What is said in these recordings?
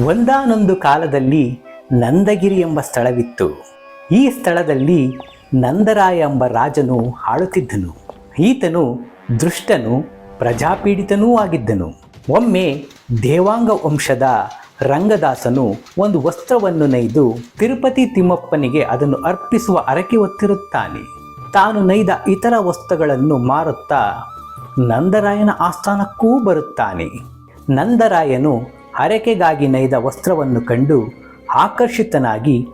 ಒಂದಾನೊಂದು ಕಾಲದಲ್ಲಿ ನಂದಗಿರಿ ಎಂಬ ಸ್ಥಳವಿತ್ತು. ಈ ಸ್ಥಳದಲ್ಲಿ ನಂದರಾಯ ಎಂಬ ರಾಜನು ಆಳುತ್ತಿದ್ದನು ಈತನು ದೃಷ್ಟನು, ಪ್ರಜಾಪೀಡಿತನೂ ಆಗಿದ್ದನು. ಒಮ್ಮೆ ದೇವಾಂಗ ವಂಶದ ರಂಗದಾಸನು ಒಂದು ವಸ್ತ್ರವನ್ನು ನೈದು ತಿರುಪತಿ ತಿಮ್ಮಪ್ಪನಿಗೆ ಅದನ್ನು ಅರ್ಪಿಸುವ ಅರಕೆ ಹೊತ್ತಿರುತ್ತಾನೆ. ತಾನು ನೇಯ್ದ ಇತರ ವಸ್ತುಗಳನ್ನು ಮಾರುತ್ತಾ ನಂದರಾಯನ ಆಸ್ಥಾನಕ್ಕೂ ಬರುತ್ತಾನೆ. ನಂದರಾಯನು ಹರಕೆಗಾಗಿ ನೈದ ವಸ್ತ್ರವನ್ನು ಕಂಡು ಆಕರ್ಷಿತನಾಗಿ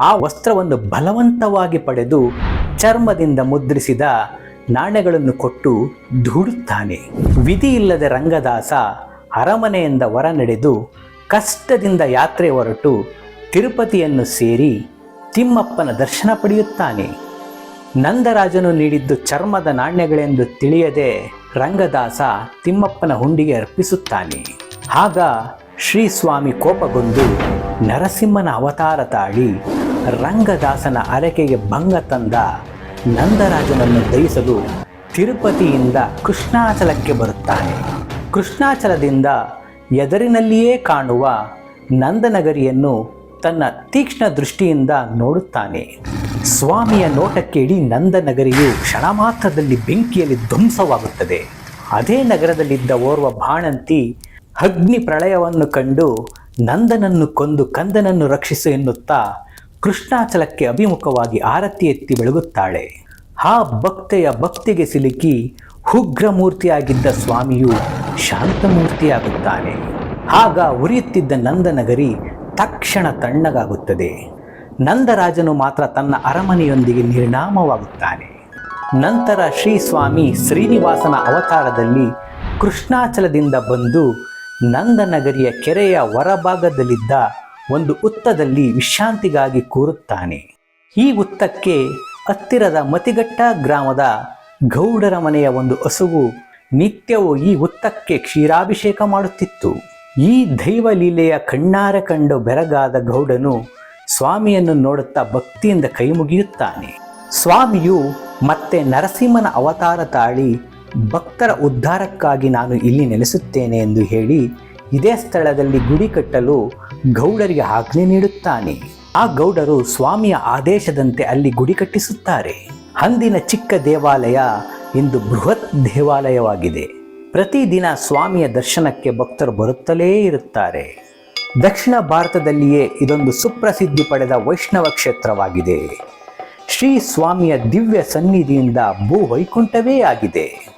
ಆ ವಸ್ತ್ರವನ್ನು ಬಲವಂತವಾಗಿ ಪಡೆದು ಚರ್ಮದಿಂದ ಮುದ್ರಿಸಿದ ನಾಣ್ಯಗಳನ್ನು ಕೊಟ್ಟು ದೂಡುತ್ತಾನೆ ವಿಧಿ ಇಲ್ಲದ ರಂಗದಾಸ ಅರಮನೆಯಿಂದ ಹೊರ ನಡೆದು ಕಷ್ಟದಿಂದ ಯಾತ್ರೆ ಹೊರಟು ತಿರುಪತಿಯನ್ನು ಸೇರಿ ತಿಮ್ಮಪ್ಪನ ದರ್ಶನ ಪಡೆಯುತ್ತಾನೆ. ನಂದರಾಜನು ನೀಡಿದ್ದು ಚರ್ಮದ ನಾಣ್ಯಗಳೆಂದು ತಿಳಿಯದೆ ರಂಗದಾಸ ತಿಮ್ಮಪ್ಪನ ಹುಂಡಿಗೆ ಅರ್ಪಿಸುತ್ತಾನೆ. ಆಗ ಶ್ರೀ ಸ್ವಾಮಿ ಕೋಪಗೊಂಡು ನರಸಿಂಹನ ಅವತಾರ ತಾಳಿ ರಂಗದಾಸನ ಅರಕೆಗೆ ಭಂಗ ತಂದ ನಂದರಾಜನನ್ನು ದಯಿಸಲು ತಿರುಪತಿಯಿಂದ ಕೃಷ್ಣಾಚಲಕ್ಕೆ ಬರುತ್ತಾನೆ. ಕೃಷ್ಣಾಚಲದಿಂದ ಎದರಿನಲ್ಲಿಯೇ ಕಾಣುವ ನಂದನಗರಿಯನ್ನು ತನ್ನ ತೀಕ್ಷ್ಣ ದೃಷ್ಟಿಯಿಂದ ನೋಡುತ್ತಾನೆ. ಸ್ವಾಮಿಯ ನೋಟಕ್ಕೇಳಿ ನಂದನಗರಿಯು ಕ್ಷಣ ಮಾತ್ರದಲ್ಲಿ ಬೆಂಕಿಯಲ್ಲಿ ಧ್ವಂಸವಾಗುತ್ತದೆ. ಅದೇ ನಗರದಲ್ಲಿದ್ದ ಓರ್ವ ಬಾಣಂತಿ ಅಗ್ನಿ ಪ್ರಳಯವನ್ನು ಕಂಡು ನಂದನನ್ನು ಕೊಂದು ಕಂದನನ್ನು ರಕ್ಷಿಸು ಎನ್ನುತ್ತಾ ಕೃಷ್ಣಾಚಲಕ್ಕೆ ಅಭಿಮುಖವಾಗಿ ಆರತಿ ಎತ್ತಿ ಬೆಳಗುತ್ತಾಳೆ. ಆ ಭಕ್ತೆಯ ಭಕ್ತಿಗೆ ಸಿಲುಕಿ ಉಗ್ರಮೂರ್ತಿಯಾಗಿದ್ದ ಸ್ವಾಮಿಯು ಶಾಂತಮೂರ್ತಿಯಾಗುತ್ತಾನೆ. ಆಗ ಉರಿಯುತ್ತಿದ್ದ ನಂದನಗರಿ ತಕ್ಷಣ ತಣ್ಣಗಾಗುತ್ತದೆ. ನಂದರಾಜನು ಮಾತ್ರ ತನ್ನ ಅರಮನೆಯೊಂದಿಗೆ ನಿರ್ಣಾಮವಾಗುತ್ತಾನೆ ನಂತರ ಶ್ರೀ ಸ್ವಾಮಿ ಶ್ರೀನಿವಾಸನ ಅವತಾರದಲ್ಲಿ ಕೃಷ್ಣಾಚಲದಿಂದ ಬಂದು ನಂದನಗರಿಯ ಕೆರೆಯ ಹೊರಭಾಗದಲ್ಲಿದ್ದ ಒಂದು ಉತ್ತದಲ್ಲಿ ವಿಶ್ರಾಂತಿಗಾಗಿ ಕೂರುತ್ತಾನೆ. ಈ ಉತ್ತಕ್ಕೆ ಹತ್ತಿರದ ಮತಿಘಟ್ಟ ಗ್ರಾಮದ ಗೌಡರ ಮನೆಯ ಒಂದು ಹಸುವು ನಿತ್ಯವೂ ಈ ಉತ್ತಕ್ಕೆ ಕ್ಷೀರಾಭಿಷೇಕ ಮಾಡುತ್ತಿತ್ತು. ಈ ದೈವಲೀಲೆಯ ಕಣ್ಣಾರೆ ಕಂಡು ಬೆರಗಾದ ಗೌಡನು ಸ್ವಾಮಿಯನ್ನು ನೋಡುತ್ತಾ ಭಕ್ತಿಯಿಂದ ಕೈ ಮುಗಿಯುತ್ತಾನೆ ಸ್ವಾಮಿಯು ಮತ್ತೆ ನರಸಿಂಹನ ಅವತಾರ ತಾಳಿ ಭಕ್ತರ ಉದ್ಧಾರಕ್ಕಾಗಿ ನಾನು ಇಲ್ಲಿ ನೆಲೆಸುತ್ತೇನೆ ಎಂದು ಹೇಳಿ ಇದೇ ಸ್ಥಳದಲ್ಲಿ ಗುಡಿ ಕಟ್ಟಲು ಗೌಡರಿಗೆ ಆಜ್ಞೆ ನೀಡುತ್ತಾನೆ. ಆ ಗೌಡರು ಸ್ವಾಮಿಯ ಆದೇಶದಂತೆ ಅಲ್ಲಿ ಗುಡಿ ಕಟ್ಟಿಸುತ್ತಾರೆ. ಅಂದಿನ ಚಿಕ್ಕ ದೇವಾಲಯ ಇಂದು ಬೃಹತ್ ದೇವಾಲಯವಾಗಿದೆ. ಪ್ರತಿದಿನ ಸ್ವಾಮಿಯ ದರ್ಶನಕ್ಕೆ ಭಕ್ತರು ಬರುತ್ತಲೇ ಇರುತ್ತಾರೆ. ದಕ್ಷಿಣ ಭಾರತದಲ್ಲಿಯೇ ಇದೊಂದು ಸುಪ್ರಸಿದ್ಧಿ ಪಡೆದ ವೈಷ್ಣವ ಕ್ಷೇತ್ರವಾಗಿದೆ. ಶ್ರೀ ಸ್ವಾಮಿಯ ದಿವ್ಯ ಸನ್ನಿಧಿಯಿಂದ ಭೂ ವೈಕುಂಠವೇ ಆಗಿದೆ.